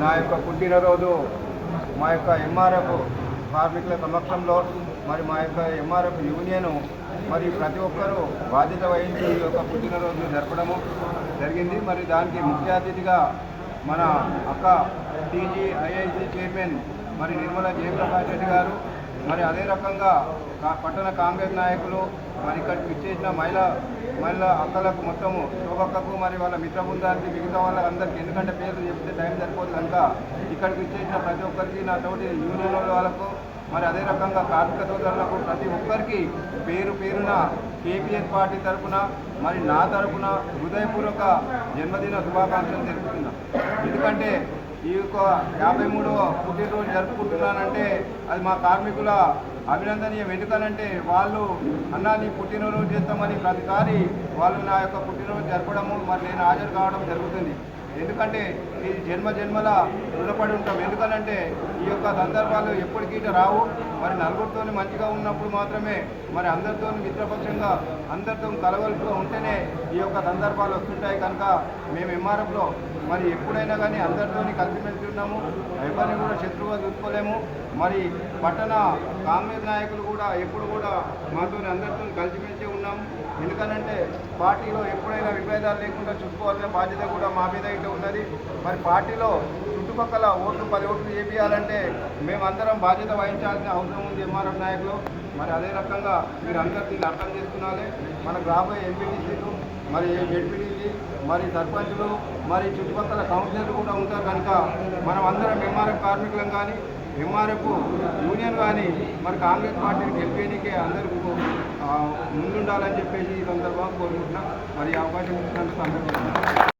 నా యొక్క పుట్టినరోజు మా యొక్క ఎంఆర్ఎఫ్ కార్మికుల సమక్షంలో మరి మా యొక్క ఎంఆర్ఎఫ్ యూనియన్ మరి ప్రతి ఒక్కరూ బాధ్యత వహించి ఈ యొక్క పుట్టినరోజు జరపడము జరిగింది. మరి దానికి ముఖ్య అతిథిగా మన అక్క టీజీ ఐఐసి చైర్మన్ మరి నిర్మలా జయప్రకాష్ రెడ్డి గారు మరి అదే రకంగా పట్టణ కాంగ్రెస్ నాయకులు మరి ఇక్కడికి ఇచ్చేసిన మహిళా మహిళా అక్కలకు మొత్తము శోభక్కకు మరి వాళ్ళ మిత్ర బృందానికి మిగతా వాళ్ళందరికీ ఎందుకంటే పేర్లు చెప్తే టైం సరిపోదు కనుక ఇక్కడికి ఇచ్చేసిన ప్రతి ఒక్కరికి నా తోటి యూనియన్ వాళ్ళకు మరి అదే రకంగా కార్మిక సోదరులకు ప్రతి ఒక్కరికి పేరు పేరున కేపీఎస్ పార్టీ తరఫున మరి నా తరఫున హృదయపూర్వక జన్మదిన శుభాకాంక్షలు తెలుపుతున్నా. ఎందుకంటే ఈ యొక్క యాభై మూడవ పుట్టినరోజు జరుపుకుంటున్నానంటే అది మా కార్మికుల అభినందనీయం. ఎందుకనంటే వాళ్ళు అన్నా నీ పుట్టినరోజు చేస్తామని ప్రతిసారి వాళ్ళు నా యొక్క పుట్టినరోజు జరపడము మరి నేను హాజరు కావడం జరుగుతుంది. ఎందుకంటే ఈ జన్మ జన్మల రుణపడి ఉంటాం. ఎందుకనంటే ఈ యొక్క సందర్భాలు ఎప్పటికీ రావు. మరి నలుగురితో మంచిగా ఉన్నప్పుడు మాత్రమే మరి అందరితో మిత్రపక్షంగా అందరితో కలగలుపుగా ఉంటేనే ఈ యొక్క సందర్భాలు వస్తుంటాయి కనుక మేము ఎంఆర్ఎఫ్లో మరి ఎప్పుడైనా కానీ అందరితో కలిసిమెలిసి ఉన్నాము. ఎవరిని కూడా శత్రువుగా చూసుకోలేము. మరి పట్టణ కాంగ్రెస్ నాయకులు కూడా ఎప్పుడు కూడా మాతో అందరితో కలిసిమెలిసి ఉన్నాము ఎందుకనంటే పార్టీలో ఎప్పుడైనా విభేదాలు లేకుండా చూసుకోవాల్సిన బాధ్యత కూడా మా మీద పార్టీ ఉన్నది. మరి పార్టీలో చుట్టుపక్కల ఓట్లు పది ఓట్లు చేపియాలంటే మేమందరం బాధ్యత వహించాల్సిన అవసరం ఉంది ఎంఆర్ఎఫ్ నాయకులు. మరి అదే రకంగా మీరు అందరూ దీన్ని అర్థం చేసుకున్నాలి. మనకు రాబోయే ఎంపీటీసీలు మరి జడ్పీటీసీ మరి సర్పంచులు మరి చుట్టుపక్కల కౌన్సిలర్లు కూడా ఉంటారు. కనుక మనం అందరం ఎంఆర్ఎఫ్ కార్మికులం కానీ ఎంఆర్ఎఫ్ యూనియన్ కానీ మరి కాంగ్రెస్ పార్టీని గెలిపేయడానికే అందరికీ ముందుండాలని చెప్పేసి ఈ సందర్భంగా కోరుకుంటున్నాం. మరి అవకాశం ఇచ్చినందుకు అందరికీ